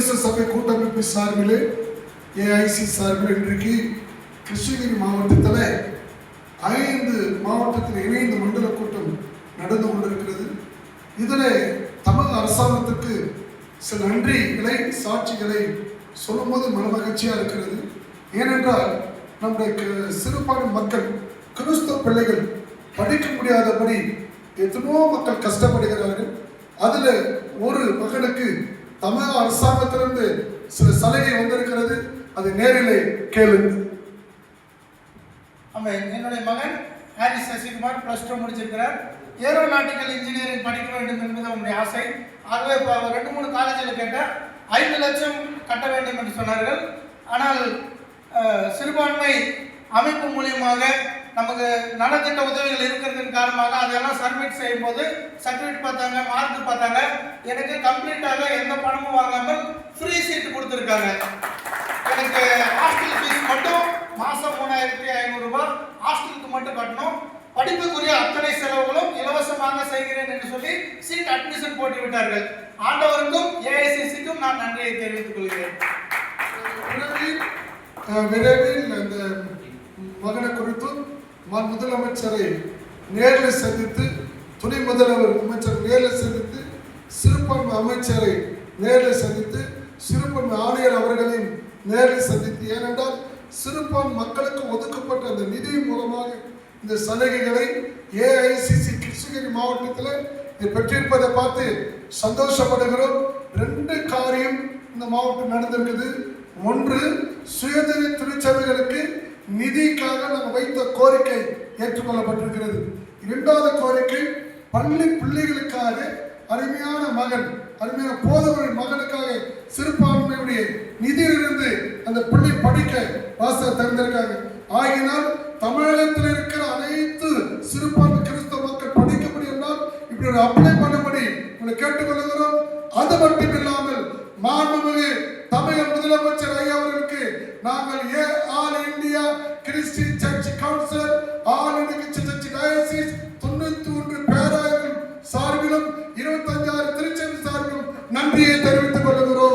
சர்வதேச சபை கூட்டமைப்பு சார்பில் ஏஐசி சார்பில் இன்றைக்கு கிருஷ்ணகிரி மாவட்டத்தில் ஐந்து மாவட்டத்தில் இணைந்து மண்டல கூட்டம் நடந்து கொண்டிருக்கிறது. இதில் தமிழ் அரசாங்கத்துக்கு சில நன்றிகளை சாட்சிகளை சொல்லும்போது மனமகிழ்ச்சியாக இருக்கிறது. ஏனென்றால் நம்முடைய க- சிறுபான்மை மக்கள் கிறிஸ்தவ பிள்ளைகள் படிக்க முடியாதபடி எத்தனோ மக்கள் கஷ்டப்படுகிறார்கள். அதில் ஒரு மகனுக்கு தமிழக அரசாங்கத்திலிருந்து சில சலுகை வந்திருக்கிறது. அது நேரிலே கேளுங்க. ஆமாம் என்னுடைய மகன் ஹாரி சசிகுமார் ப்ளஸ் டூ முடிச்சிருக்கிறார். ஏரோநாட்டிக்கல் இன்ஜினியரிங் படிக்க வேண்டும் என்பது அவனுடைய ஆசை. ஆகவே இப்போ அவர் ரெண்டு மூணு காலேஜில் கேட்டால் ஐந்து லட்சம் கட்ட வேண்டும் என்று சொன்னார்கள். ஆனால் சிறுபான்மை அமைப்பு மூலியமாக நமக்கு நலத்திட்ட உதவிகள் இருக்கிறதன் காரணமாக அதெல்லாம் சர்வீட் செய்யும்போது சர்டிஃபிகேட் பார்த்தாங்க மார்க் பார்த்தாங்க. எனக்கு கம்ப்ளீட்டாக எந்த பணமும் வாங்காமல் ஃப்ரீ சீட் கொடுத்துருக்காங்க. எனக்கு ஹாஸ்டல் ஃபீஸ் மட்டும் மாதம் மூணாயிரத்தி ஐநூறுரூபா ஹாஸ்டலுக்கு மட்டும் கட்டணும். படிப்புக்குரிய அத்தனை செலவுகளும் இலவசமாக செய்கிறேன் என்று சொல்லி சீட் அட்மிஷன் போட்டு விட்டார்கள் ஆண்டவருக்கும் ஏஐசிசிக்கும் நான் நன்றியை தெரிவித்துக் கொள்கிறேன். விரைவில் அந்த மகனை குறித்து முதலமைச்சரை நேரில் சந்தித்து துணை முதல்வர் அமைச்சர் நேரில் சந்தித்து சிறுபான்மை அமைச்சரை நேரில் சந்தித்து சிறுபான்மை ஆணையர் அவர்களையும் நேரில் சந்தித்து. ஏனென்றால் சிறுபான் மக்களுக்கு ஒதுக்கப்பட்ட அந்த நிதி மூலமாக இந்த சலுகைகளை ஏஐசிசி கிருஷ்ணகிரி மாவட்டத்தில் பெற்றிருப்பதை பார்த்து சந்தோஷப்படுகிறோம். ரெண்டு காரியம் இந்த மாவட்டம் நடந்திருக்குது. ஒன்று சுயதொழில் திருச்சபைகளுக்கு நிதிக்காக நம்ம வைத்த கோரிக்கை ஏற்றுக்கொள்ளப்பட்டிருக்கிறது. இரண்டாவது கோரிக்கை பள்ளி பிள்ளைகளுக்காக அருமையான மகன் அருமையான போதவரின் மகனுக்காக சிறுபான்மையுடைய நிதியிலிருந்து அந்த பிள்ளை படிக்க வாசல் திறந்திருக்காங்க. ஆகினால் தமிழகத்தில் இருக்கிற அனைத்து சிறுபான்மை கிறிஸ்தவ மக்கள் படிக்க முடியும்னால் இப்படி ஒரு அப்ளை பண்ணும்படி உங்களை கேட்டுக்கொள்கிறோம். அது மட்டும் இல்லாமல் மாண்புமிகு தமிழக முதலமைச்சர் ஐயா அவர்களுக்கு நாங்கள் India Christian church Council All India Church Diocese தொண்ணூத்தி ஒன்று பேராயிரம் சார்பிலும் இருபத்தஞ்சாறு திருச்செவி சார்பிலும் நன்றியை தெரிவித்துக் கொள்கிறோம்